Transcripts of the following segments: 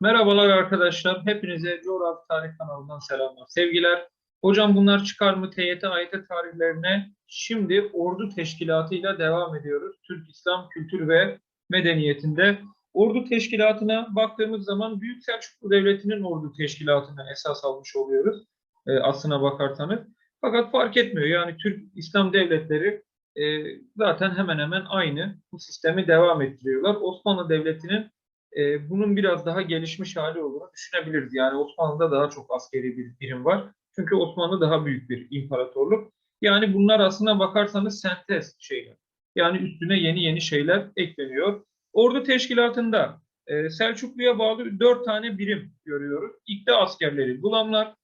Merhabalar arkadaşlar. Hepinize Coğrafi Tarih kanalından selamlar. Sevgiler. Hocam bunlar çıkar mı TYT, AYT tarihlerine? Şimdi ordu teşkilatıyla devam ediyoruz. Türk İslam kültür ve medeniyetinde. Ordu teşkilatına baktığımız zaman Büyük Selçuklu Devleti'nin ordu teşkilatına esas almış oluyoruz. E, aslına bakarsanız. Fakat fark etmiyor. Yani Türk İslam devletleri e, zaten hemen hemen aynı bu sistemi devam ettiriyorlar. Osmanlı Devleti'nin e, bunun biraz daha gelişmiş hali olduğunu düşünebiliriz. Yani Osmanlı'da daha çok askeri bir birim var. Çünkü Osmanlı daha büyük bir imparatorluk. Yani bunlar aslına bakarsanız sentez şeyler. Yani üstüne yeni yeni şeyler ekleniyor. Ordu teşkilatında e, Selçuklu'ya bağlı dört tane birim görüyoruz. İlk de askerleri, gulamlar,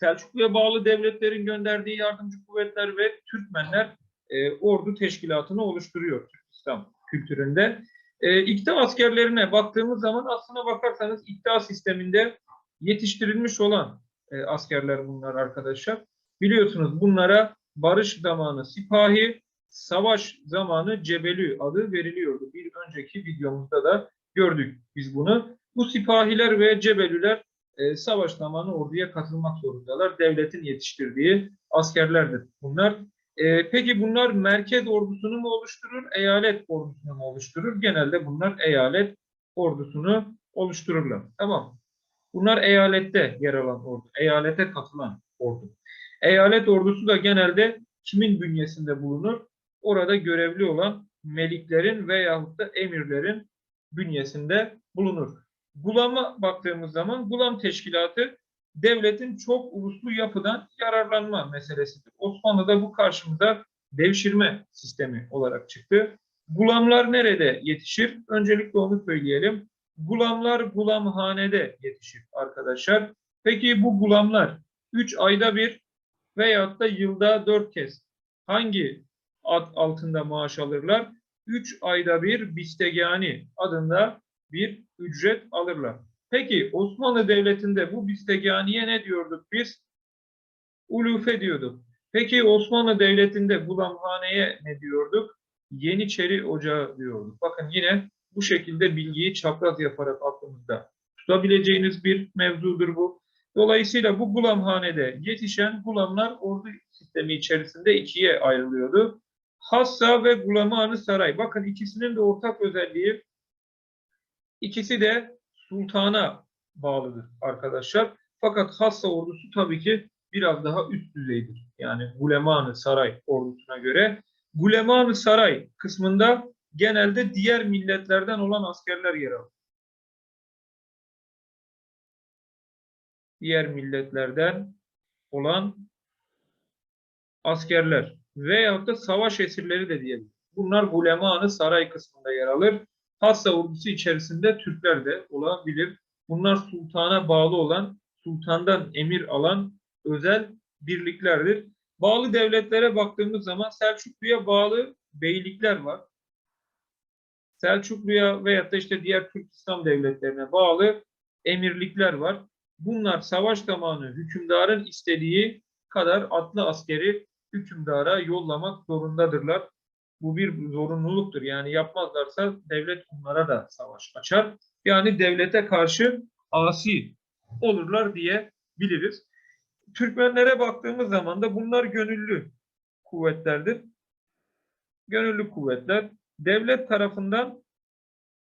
Selçuklu'ya bağlı devletlerin gönderdiği yardımcı kuvvetler ve Türkmenler e, ordu teşkilatını oluşturuyor Türk İslam kültüründe. E, İkta askerlerine baktığımız zaman aslına bakarsanız ikta sisteminde yetiştirilmiş olan e, askerler bunlar arkadaşlar. Biliyorsunuz bunlara barış zamanı sipahi, savaş zamanı cebelü adı veriliyordu. Bir önceki videomuzda da gördük biz bunu. Bu sipahiler ve cebelüler e, savaş zamanı orduya katılmak zorundalar. Devletin yetiştirdiği askerlerdir bunlar. E, peki bunlar merkez ordusunu mu oluşturur, eyalet ordusunu mu oluşturur? Genelde bunlar eyalet ordusunu oluştururlar. Tamam. Bunlar eyalette yer alan ordu, eyalete katılan ordu. Eyalet ordusu da genelde kimin bünyesinde bulunur? Orada görevli olan meliklerin veyahut da emirlerin bünyesinde bulunur. Gulam'a baktığımız zaman Gulam Teşkilatı devletin çok uluslu yapıdan yararlanma meselesidir. Osmanlı'da bu karşımıza devşirme sistemi olarak çıktı. Gulamlar nerede yetişir? Öncelikle onu söyleyelim. Gulamlar gulamhanede yetişir arkadaşlar. Peki bu gulamlar 3 ayda bir veyahut da yılda 4 kez hangi ad altında maaş alırlar? 3 ayda bir bistegani adında bir ücret alırlar. Peki Osmanlı Devleti'nde bu bisteganiye ne diyorduk biz? Ulufe diyorduk. Peki Osmanlı Devleti'nde gulamhaneye ne diyorduk? Yeniçeri Ocağı diyorduk. Bakın yine bu şekilde bilgiyi çapraz yaparak aklımızda tutabileceğiniz bir mevzudur bu. Dolayısıyla bu gulamhanede yetişen gulamlar ordu sistemi içerisinde ikiye ayrılıyordu. Hassa ve Gulamanı Saray. Bakın ikisinin de ortak özelliği ikisi de sultana bağlıdır arkadaşlar. Fakat Hassa ordusu tabii ki biraz daha üst düzeydir. Yani Gulemanı Saray ordusuna göre. Gulemanı Saray kısmında genelde diğer milletlerden olan askerler yer alır. Diğer milletlerden olan askerler veyahut da savaş esirleri de diyebiliriz. Bunlar Gulemanı Saray kısmında yer alır. Hassa ordusu içerisinde Türkler de olabilir. Bunlar sultana bağlı olan, sultandan emir alan özel birliklerdir. Bağlı devletlere baktığımız zaman Selçuklu'ya bağlı beylikler var. Selçuklu'ya veyahut da işte diğer Türk İslam devletlerine bağlı emirlikler var. Bunlar savaş zamanı hükümdarın istediği kadar atlı askeri hükümdara yollamak zorundadırlar. Bu bir zorunluluktur. Yani yapmazlarsa devlet bunlara da savaş açar. Yani devlete karşı asi olurlar diye biliriz. Türkmenlere baktığımız zaman da bunlar gönüllü kuvvetlerdir. Gönüllü kuvvetler devlet tarafından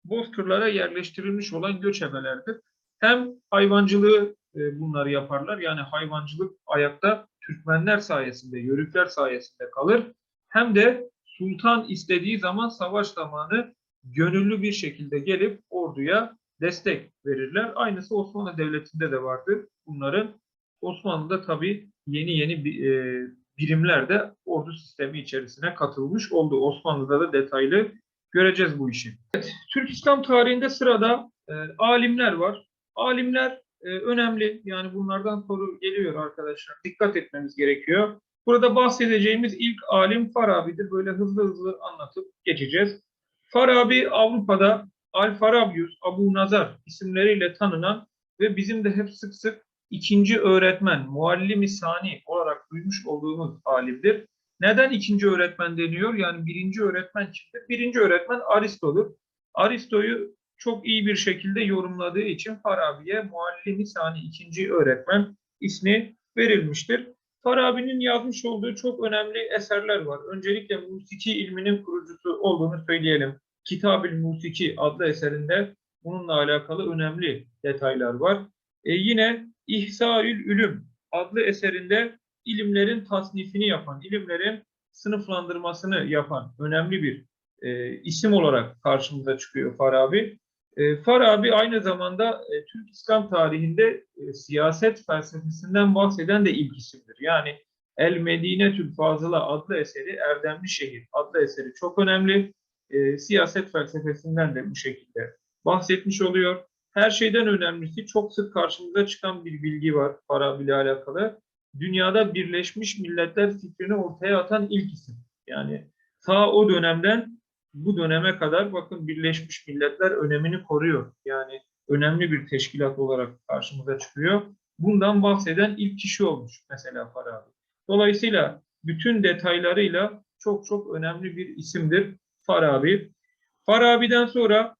bozkırlara yerleştirilmiş olan göçebelerdir. Hem hayvancılığı e, bunlar yaparlar. Yani hayvancılık ayakta Türkmenler sayesinde, Yörükler sayesinde kalır. Hem de sultan istediği zaman savaş zamanı gönüllü bir şekilde gelip orduya destek verirler. Aynısı Osmanlı Devleti'nde de vardı bunların. Osmanlı'da tabii yeni yeni e, birimler de ordu sistemi içerisine katılmış oldu. Osmanlı'da da detaylı göreceğiz bu işi. Evet, Türk İslam tarihinde sırada e, alimler var. Alimler e, önemli. Yani bunlardan soru geliyor arkadaşlar. Dikkat etmemiz gerekiyor. Burada bahsedeceğimiz ilk alim Farabi'dir. Böyle hızlı hızlı anlatıp geçeceğiz. Farabi Avrupa'da Al-Farabius, Abu Nazar isimleriyle tanınan ve bizim de hep sık sık ikinci öğretmen, muallim-i sani olarak duymuş olduğumuz alimdir. Neden ikinci öğretmen deniyor? Yani birinci öğretmen kimdir? Birinci öğretmen Aristo'dur. Aristo'yu çok iyi bir şekilde yorumladığı için Farabi'ye Muallimi Sani ikinci öğretmen ismi verilmiştir. Farabi'nin yazmış olduğu çok önemli eserler var. Öncelikle musiki ilminin kurucusu olduğunu söyleyelim. Kitab-ül Musiki adlı eserinde bununla alakalı önemli detaylar var. E, yine İhsaül Ülüm adlı eserinde ilimlerin tasnifini yapan, ilimlerin sınıflandırmasını yapan önemli bir e, isim olarak karşımıza çıkıyor Farabi. E, Farabi aynı zamanda e, Türk İslam tarihinde e, siyaset felsefesinden bahseden de ilk isimdir. Yani El Medinetül Fazıla adlı eseri, Erdemli Şehir adlı eseri çok önemli. Siyaset felsefesinden de bu şekilde bahsetmiş oluyor. Her şeyden önemlisi çok sık karşımıza çıkan bir bilgi var Farabi ile alakalı. Dünyada Birleşmiş Milletler fikrini ortaya atan ilk isim. Yani ta o dönemden bu döneme kadar bakın Birleşmiş Milletler önemini koruyor. Yani önemli bir teşkilat olarak karşımıza çıkıyor. Bundan bahseden ilk kişi olmuş mesela Farabi. Dolayısıyla bütün detaylarıyla çok çok önemli bir isimdir Farabi. Farabi'den sonra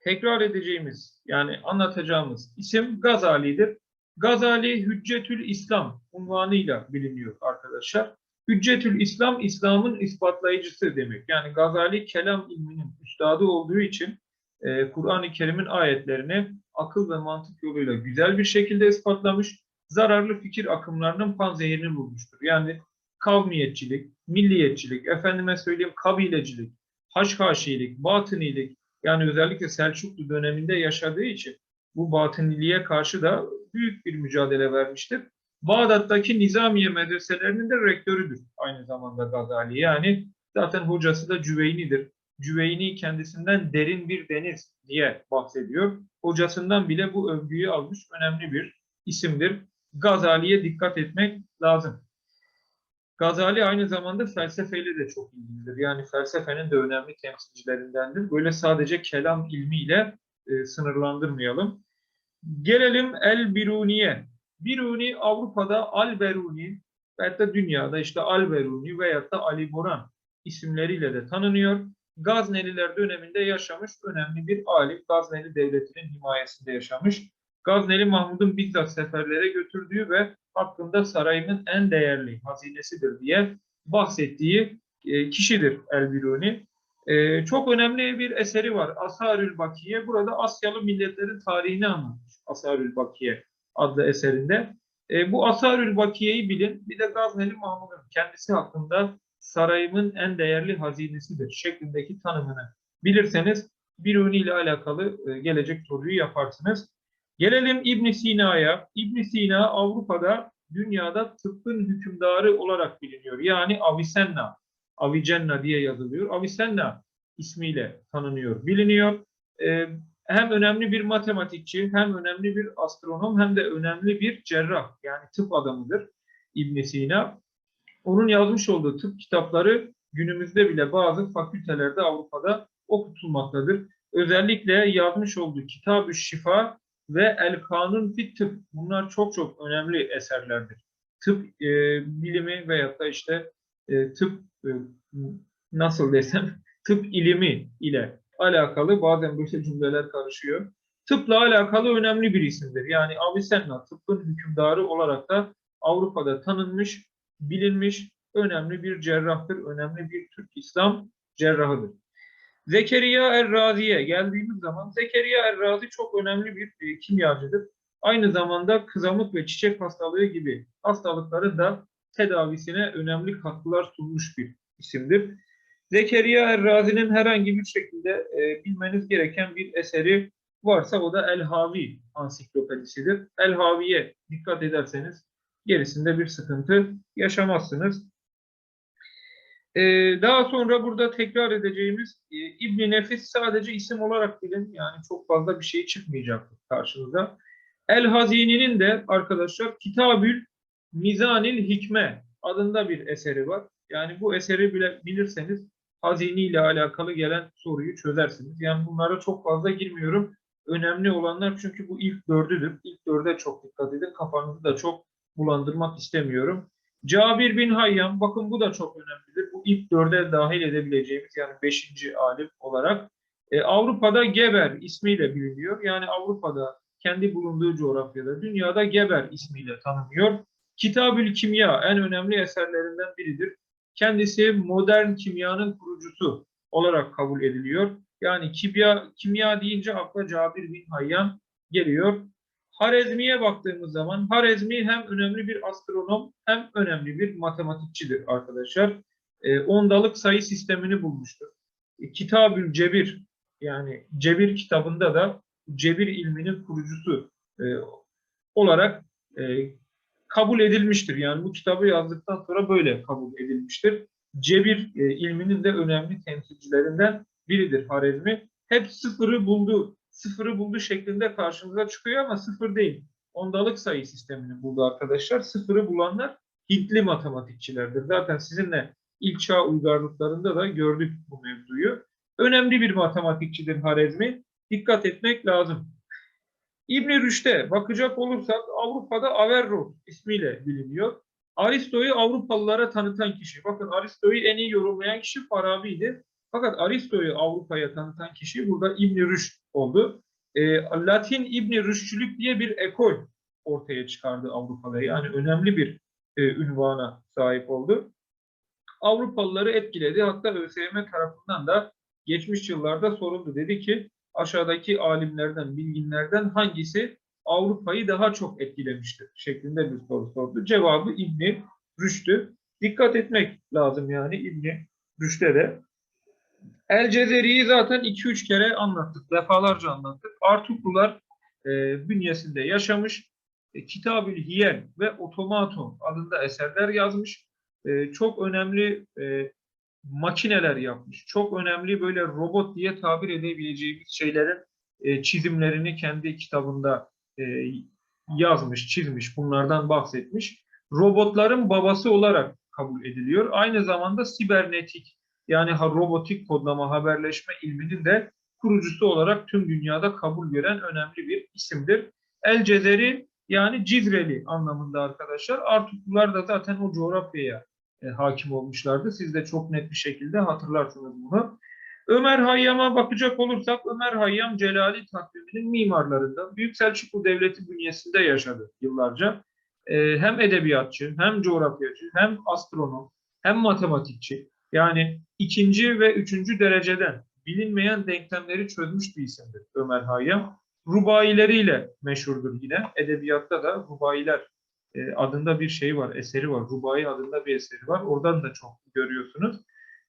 tekrar edeceğimiz yani anlatacağımız isim Gazali'dir. Gazali Hüccetül İslam unvanıyla biliniyor arkadaşlar. Hüccetül İslam, İslam'ın ispatlayıcısı demek. Yani Gazali kelam ilminin üstadı olduğu için e, Kur'an-ı Kerim'in ayetlerini akıl ve mantık yoluyla güzel bir şekilde ispatlamış. Zararlı fikir akımlarının panzehirini bulmuştur. Yani kavmiyetçilik, milliyetçilik, efendime söyleyeyim kabilecilik, haşhaşilik, batınilik yani özellikle Selçuklu döneminde yaşadığı için bu batıniliğe karşı da büyük bir mücadele vermiştir. Bağdat'taki Nizamiye medreselerinin de rektörüdür aynı zamanda Gazali. Yani zaten hocası da Cüveyni'dir. Cüveyni kendisinden derin bir deniz diye bahsediyor. Hocasından bile bu övgüyü almış önemli bir isimdir. Gazali'ye dikkat etmek lazım. Gazali aynı zamanda felsefeyle de çok ilgilidir. Yani felsefenin de önemli temsilcilerindendir. Böyle sadece kelam ilmiyle e, sınırlandırmayalım. Gelelim El Biruni'ye. Biruni Avrupa'da Al-Beruni veyahut da dünyada işte Al-Beruni veyahut da Ali Boran isimleriyle de tanınıyor. Gazneliler döneminde yaşamış önemli bir alim. Gazneli devletinin himayesinde yaşamış. Gazneli Mahmud'un bizzat seferlere götürdüğü ve hakkında sarayının en değerli hazinesidir diye bahsettiği e, kişidir El-Biruni. E, çok önemli bir eseri var. Asarül Bakiye. Burada Asyalı milletlerin tarihini anlatmış. Asarül Bakiye adlı eserinde. E, bu Asarül Bakiye'yi bilin. Bir de Gazneli Mahmud'un kendisi hakkında sarayımın en değerli hazinesidir şeklindeki tanımını bilirseniz Biruni ile alakalı e, gelecek soruyu yaparsınız. Gelelim İbn Sina'ya. İbn Sina Avrupa'da dünyada tıbbın hükümdarı olarak biliniyor. Yani Avicenna, Avicenna diye yazılıyor. Avicenna ismiyle tanınıyor, biliniyor. Ee, hem önemli bir matematikçi, hem önemli bir astronom, hem de önemli bir cerrah. Yani tıp adamıdır İbn Sina. Onun yazmış olduğu tıp kitapları günümüzde bile bazı fakültelerde Avrupa'da okutulmaktadır. Özellikle yazmış olduğu Kitab-ı Şifa ve El Kanun Fit Tıp. Bunlar çok çok önemli eserlerdir. Tıp e, bilimi veyahut da işte e, tıp e, nasıl desem tıp ilimi ile alakalı bazen böyle cümleler karışıyor. Tıpla alakalı önemli bir isimdir. Yani Avicenna tıbbın hükümdarı olarak da Avrupa'da tanınmış, bilinmiş önemli bir cerrahtır. Önemli bir Türk İslam cerrahıdır. Zekeriya Er-Razi'ye geldiğimiz zaman Zekeriya Er-Razi çok önemli bir e, kimyacıdır. Aynı zamanda kızamık ve çiçek hastalığı gibi hastalıkları da tedavisine önemli katkılar sunmuş bir isimdir. Zekeriya Er-Razi'nin herhangi bir şekilde e, bilmeniz gereken bir eseri varsa o da El-Havi ansiklopedisidir. El-Havi'ye dikkat ederseniz gerisinde bir sıkıntı yaşamazsınız. Ee, daha sonra burada tekrar edeceğimiz e, İbn Nefis sadece isim olarak bilin. Yani çok fazla bir şey çıkmayacak karşınıza. El Hazini'nin de arkadaşlar Kitabül Mizanil Hikme adında bir eseri var. Yani bu eseri bile bilirseniz Hazini ile alakalı gelen soruyu çözersiniz. Yani bunlara çok fazla girmiyorum. Önemli olanlar çünkü bu ilk dördüdür. İlk dörde çok dikkat edin. Kafanızı da çok bulandırmak istemiyorum. Cabir bin Hayyan, bakın bu da çok önemlidir. Bu ilk dörde dahil edebileceğimiz yani beşinci alim olarak. E, Avrupa'da Geber ismiyle biliniyor. Yani Avrupa'da kendi bulunduğu coğrafyada, dünyada Geber ismiyle tanınıyor. Kitabül Kimya en önemli eserlerinden biridir. Kendisi modern kimyanın kurucusu olarak kabul ediliyor. Yani kimya, kimya deyince akla Cabir bin Hayyan geliyor. Harezmi'ye baktığımız zaman Harezmi hem önemli bir astronom hem önemli bir matematikçidir arkadaşlar. E, ondalık sayı sistemini bulmuştur. E, Kitabül Cebir yani Cebir kitabında da Cebir ilminin kurucusu e, olarak e, kabul edilmiştir. Yani bu kitabı yazdıktan sonra böyle kabul edilmiştir. Cebir e, ilminin de önemli temsilcilerinden biridir Harezmi. Hep sıfırı buldu, sıfırı buldu şeklinde karşımıza çıkıyor ama sıfır değil. Ondalık sayı sistemini buldu arkadaşlar. Sıfırı bulanlar Hintli matematikçilerdir. Zaten sizinle ilk çağ uygarlıklarında da gördük bu mevzuyu. Önemli bir matematikçidir Harezmi. Dikkat etmek lazım. İbn Rüşd'e bakacak olursak Avrupa'da Averroes ismiyle biliniyor. Aristo'yu Avrupalılara tanıtan kişi. Bakın Aristo'yu en iyi yorumlayan kişi Farabi'ydi. Fakat Aristo'yu Avrupa'ya tanıtan kişi burada İbn Rüşd oldu. E, Latin İbn Rüşdçülük diye bir ekol ortaya çıkardı Avrupa'da. Yani önemli bir e, ünvana sahip oldu. Avrupalıları etkiledi. Hatta ÖSYM tarafından da geçmiş yıllarda soruldu. Dedi ki aşağıdaki alimlerden, bilginlerden hangisi Avrupa'yı daha çok etkilemiştir şeklinde bir soru sordu. Cevabı İbni Rüşd'ü. Dikkat etmek lazım yani İbni Rüşd'e de. El Cezeri'yi zaten 2-3 kere anlattık, defalarca anlattık. Artuklular e, bünyesinde yaşamış. E, Kitab-ül Hiyen ve Otomaton adında eserler yazmış. E, çok önemli e, makineler yapmış. Çok önemli böyle robot diye tabir edebileceğimiz şeylerin e, çizimlerini kendi kitabında e, yazmış, çizmiş, bunlardan bahsetmiş. Robotların babası olarak kabul ediliyor. Aynı zamanda sibernetik yani robotik kodlama, haberleşme ilminin de kurucusu olarak tüm dünyada kabul gören önemli bir isimdir. El Cezeri yani Cizreli anlamında arkadaşlar. Artuklular da zaten o coğrafyaya e, hakim olmuşlardı. Siz de çok net bir şekilde hatırlarsınız bunu. Ömer Hayyam'a bakacak olursak Ömer Hayyam Celali takviminin mimarlarından. Büyük Selçuklu Devleti bünyesinde yaşadı yıllarca. E, hem edebiyatçı, hem coğrafyacı, hem astronom, hem matematikçi. Yani ikinci ve üçüncü dereceden bilinmeyen denklemleri çözmüş bir isimdir Ömer Hayyam. Rubaileriyle meşhurdur yine. Edebiyatta da Rubailer e, adında bir şey var, eseri var. Rubai adında bir eseri var. Oradan da çok görüyorsunuz.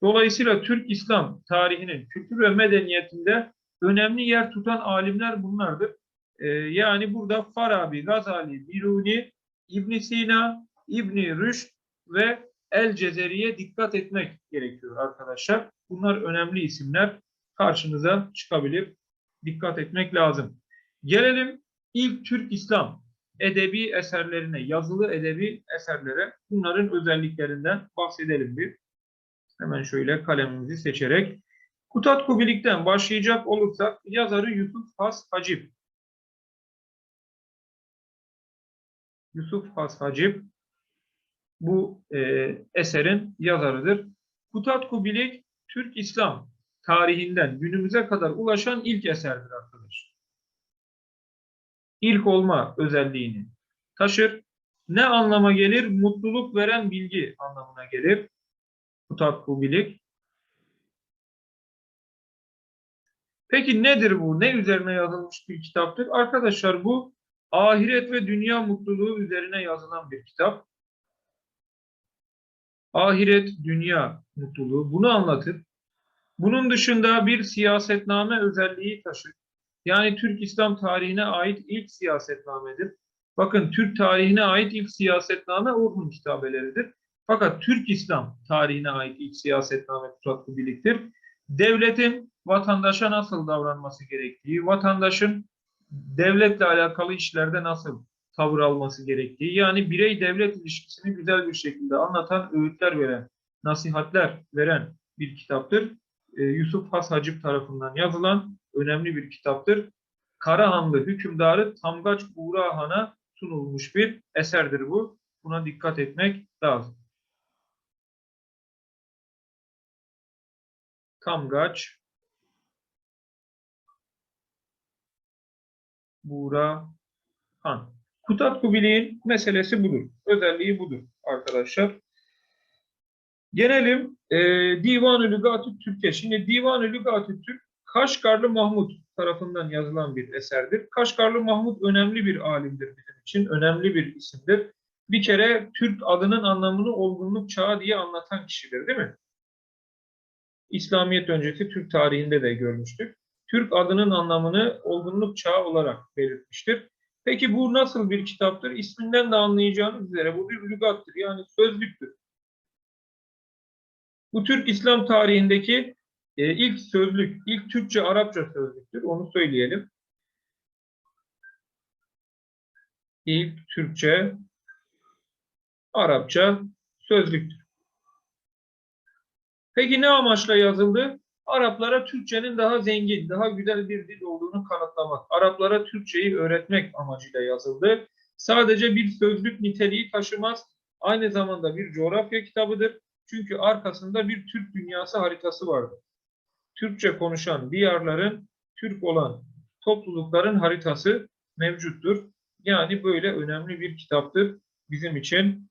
Dolayısıyla Türk İslam tarihinin kültür ve medeniyetinde önemli yer tutan alimler bunlardır. E, yani burada Farabi, Gazali, Biruni, İbn Sina, İbn Rüşd ve El Cezeri'ye dikkat etmek gerekiyor arkadaşlar. Bunlar önemli isimler karşınıza çıkabilir. Dikkat etmek lazım. Gelelim ilk Türk İslam edebi eserlerine, yazılı edebi eserlere bunların özelliklerinden bahsedelim bir. Hemen şöyle kalemimizi seçerek. Kutat Kubilik'ten başlayacak olursak yazarı Yusuf Has Hacip. Yusuf Has Hacip bu e, eserin yazarıdır. Kutat Kubilik Türk İslam tarihinden günümüze kadar ulaşan ilk eserdir. İlk olma özelliğini taşır. Ne anlama gelir? Mutluluk veren bilgi anlamına gelir. Kutat Kubilik. Peki nedir bu? Ne üzerine yazılmış bir kitaptır? Arkadaşlar bu ahiret ve dünya mutluluğu üzerine yazılan bir kitap. Ahiret, dünya mutluluğu bunu anlatır. Bunun dışında bir siyasetname özelliği taşır. Yani Türk İslam tarihine ait ilk siyasetnamedir. Bakın Türk tarihine ait ilk siyasetname Orhun kitabeleridir. Fakat Türk İslam tarihine ait ilk siyasetname tutaklı birliktir. Devletin vatandaşa nasıl davranması gerektiği, vatandaşın devletle alakalı işlerde nasıl tavır alması gerektiği, yani birey-devlet ilişkisini güzel bir şekilde anlatan, öğütler veren, nasihatler veren bir kitaptır. Ee, Yusuf Has Hacip tarafından yazılan önemli bir kitaptır. Karahanlı hükümdarı Tamgaç Buğra Han'a sunulmuş bir eserdir bu. Buna dikkat etmek lazım. Tamgaç Burhan. Kutat Kubili'nin meselesi budur. Özelliği budur arkadaşlar. Gelelim e, Divan-ı Lügat-ı Türk'e. Şimdi Divan-ı Lügat-ı Türk Kaşgarlı Mahmut tarafından yazılan bir eserdir. Kaşgarlı Mahmut önemli bir alimdir bizim için. Önemli bir isimdir. Bir kere Türk adının anlamını olgunluk çağı diye anlatan kişidir değil mi? İslamiyet öncesi Türk tarihinde de görmüştük. Türk adının anlamını olgunluk çağı olarak belirtmiştir. Peki bu nasıl bir kitaptır? İsminden de anlayacağınız üzere bu bir lügattır. Yani sözlüktür. Bu Türk İslam tarihindeki e, ilk sözlük, ilk Türkçe Arapça sözlüktür. Onu söyleyelim. İlk Türkçe Arapça sözlüktür. Peki ne amaçla yazıldı? Araplara Türkçenin daha zengin, daha güzel bir dil olduğunu kanıtlamak. Araplara Türkçeyi öğretmek amacıyla yazıldı. Sadece bir sözlük niteliği taşımaz. Aynı zamanda bir coğrafya kitabıdır. Çünkü arkasında bir Türk dünyası haritası vardır. Türkçe konuşan diyarların, Türk olan toplulukların haritası mevcuttur. Yani böyle önemli bir kitaptır bizim için.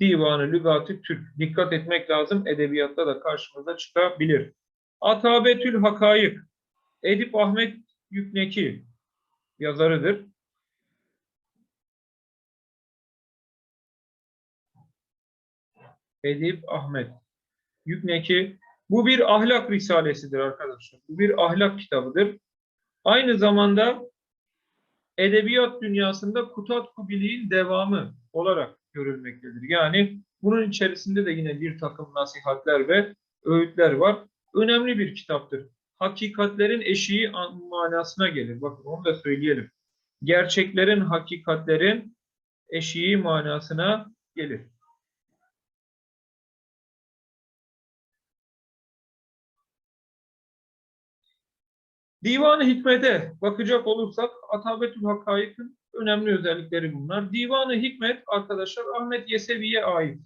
Divanı Lügat-ı Türk. Dikkat etmek lazım. Edebiyatta da karşımıza çıkabilir. Atabetül Hakayık. Edip Ahmet Yükneki yazarıdır. Edip Ahmet Yükneki. Bu bir ahlak risalesidir arkadaşlar. Bu bir ahlak kitabıdır. Aynı zamanda edebiyat dünyasında Kutat Kubili'nin devamı olarak görülmektedir. Yani bunun içerisinde de yine bir takım nasihatler ve öğütler var. Önemli bir kitaptır. Hakikatlerin eşiği manasına gelir. Bakın onu da söyleyelim. Gerçeklerin, hakikatlerin eşiği manasına gelir. Divan-ı Hikmet'e bakacak olursak Atabetül Hakayık'ın önemli özellikleri bunlar. Divan-ı Hikmet arkadaşlar Ahmet Yesevi'ye ait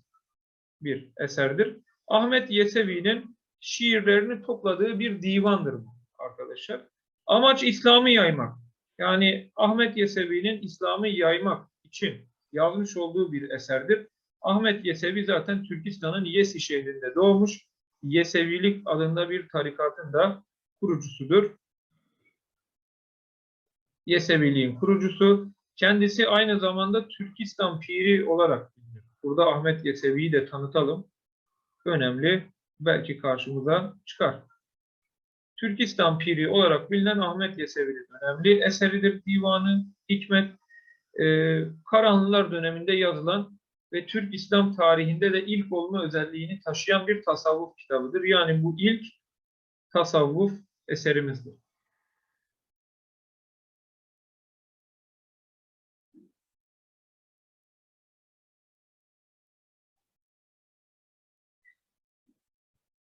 bir eserdir. Ahmet Yesevi'nin şiirlerini topladığı bir divandır bu arkadaşlar. Amaç İslam'ı yaymak. Yani Ahmet Yesevi'nin İslam'ı yaymak için yazmış olduğu bir eserdir. Ahmet Yesevi zaten Türkistan'ın Yesi şehrinde doğmuş. Yesevilik adında bir tarikatın da kurucusudur. Yeseviliğin kurucusu. Kendisi aynı zamanda Türkistan piri olarak bilinir. Burada Ahmet Yesevi'yi de tanıtalım. Önemli. Belki karşımıza çıkar. Türkistan piri olarak bilinen Ahmet Yesevi'nin önemli eseridir. Divanı Hikmet e, Karanlılar döneminde yazılan ve Türk İslam tarihinde de ilk olma özelliğini taşıyan bir tasavvuf kitabıdır. Yani bu ilk tasavvuf eserimizdir.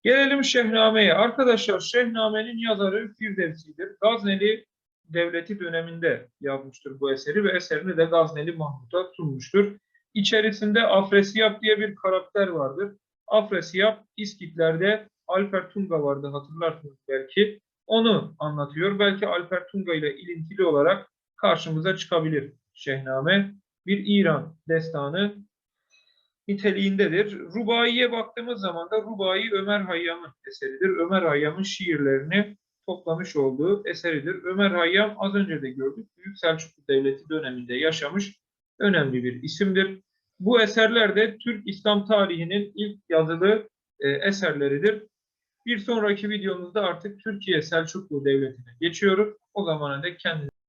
Gelelim Şehname'ye. Arkadaşlar Şehnamenin yazarı Firdevsi'dir. Gazneli Devleti döneminde yazmıştır bu eseri ve eserini de Gazneli Mahmut'a sunmuştur. İçerisinde Afresiyap diye bir karakter vardır. Afresiyap İskitlerde Alper Tunga vardı hatırlarsınız belki. Onu anlatıyor. Belki Alper Tunga ile ilintili olarak karşımıza çıkabilir Şehname. Bir İran destanı niteliğindedir. Rubai'ye baktığımız zaman da Rubai Ömer Hayyam'ın eseridir. Ömer Hayyam'ın şiirlerini toplamış olduğu eseridir. Ömer Hayyam az önce de gördük. Büyük Selçuklu Devleti döneminde yaşamış önemli bir isimdir. Bu eserler de Türk İslam tarihinin ilk yazılı e, eserleridir. Bir sonraki videomuzda artık Türkiye Selçuklu Devleti'ne geçiyoruz. O zamana dek kendinize